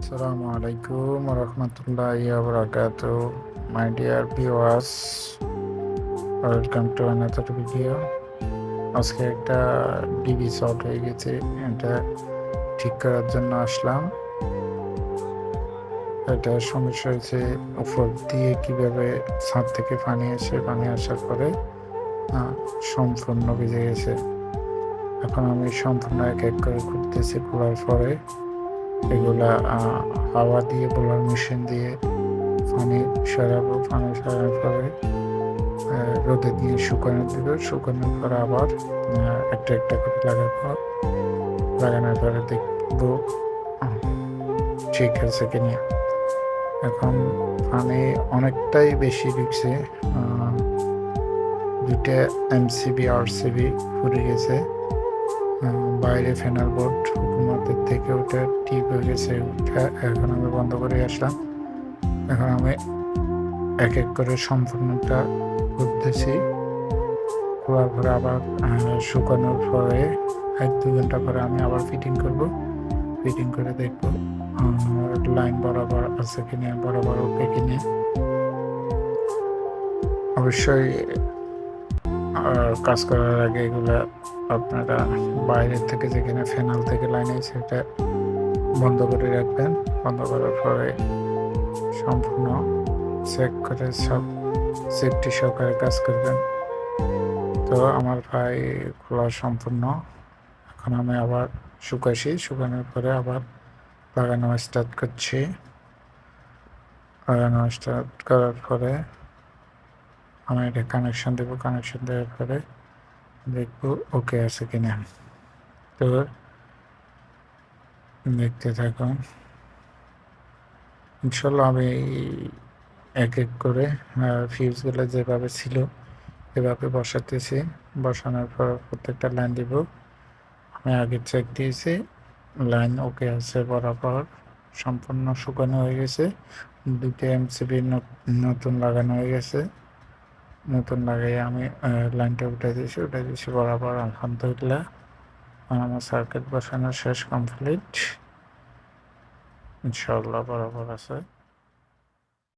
আসসালামু আলাইকুম রহমতুল্লাহ বরাকাত my dear viewers welcome to another video আজকে একটা ডিবি শর্ট হয়ে গেছে, এটা ঠিক করার জন্য আসলাম। এটা সমস্যা হয়েছে উপর দিয়ে কীভাবে ছাদ থেকে পানি এসে পানি আসার পরে সম্পূর্ণ ভিজে গেছে। এখন আমি সম্পূর্ণ এক এক করে খুলতেছি খোলার পরে এগুলা হাওয়া দিয়ে বোলার মেশিন দিয়ে পানি সরাবো, পানি সরানোর পরে রোদে দিয়ে শুকানো দেবো। শুকানোর পরে আবার একটা একটা করে লাগাবো। লাগানোর পরে দেখব ঠিক আছে কিনা। এখন পানি অনেকটাই বেশি ঢুকছে দুইটা এমসিবি, আরসিবি ফুরে গেছে। বাইরে ফেনার বোর্ড হুকুমতের থেকে ওটা ঠিক হয়ে গেছে। এখন আমি বন্ধ করে আসলাম। এখন আমি এক এক করে সম্পূর্ণটা করতেছি। করার পরে আবার শুকানোর পরে এক দু ঘণ্টা পরে আমি আবার ফিটিং করব। ফিটিং করে দেখব লাইন বরাবর আছে কিনা, বরাবর ওকে কিনে। অবশ্যই আর কাজ করার আগে এগুলো আপনারা বাইরের থেকে যেখানে ফেনাল থেকে লাইন আছে সেটা বন্ধ করে রাখবেন। বন্ধ করার পরে সম্পূর্ণ চেক করে সব সেফটি সহকারে কাজ করবেন। তো আমার ভাই খোলা সম্পূর্ণ। এখন আমি আবার শুকাইছি শুকানোর পরে আবার লাগানো স্টার্ট করছি। লাগানো স্টার্ট করার পরে আমি এটা কানেকশন দেবো কানেকশন দেওয়ার পরে দেখব ওকে আছে কিনা। তো দেখতে থাকুন। ইনশাল্লাহ আমি এক এক করে ফিউজগুলো যেভাবে ছিল, এভাবে বসাতেছি। বসানোর পর প্রত্যেকটা লাইন দিব। আমি আগে চেক দিয়েছি লাইন ওকে আছে বরাবর, সম্পূর্ণ শুকানো হয়ে গেছে। দুটো এমসিবি নতুন লাগানো হয়ে গেছে। নতুন লাগাই আমি লাইনটা উঠে দিয়েছি উঠে দিয়েছি বরাবর, আলহামদুলিল্লাহ। আমার সার্কিট বসানো শেষ কমপ্লিট ইনশাল্লাহ বরাবর আছে।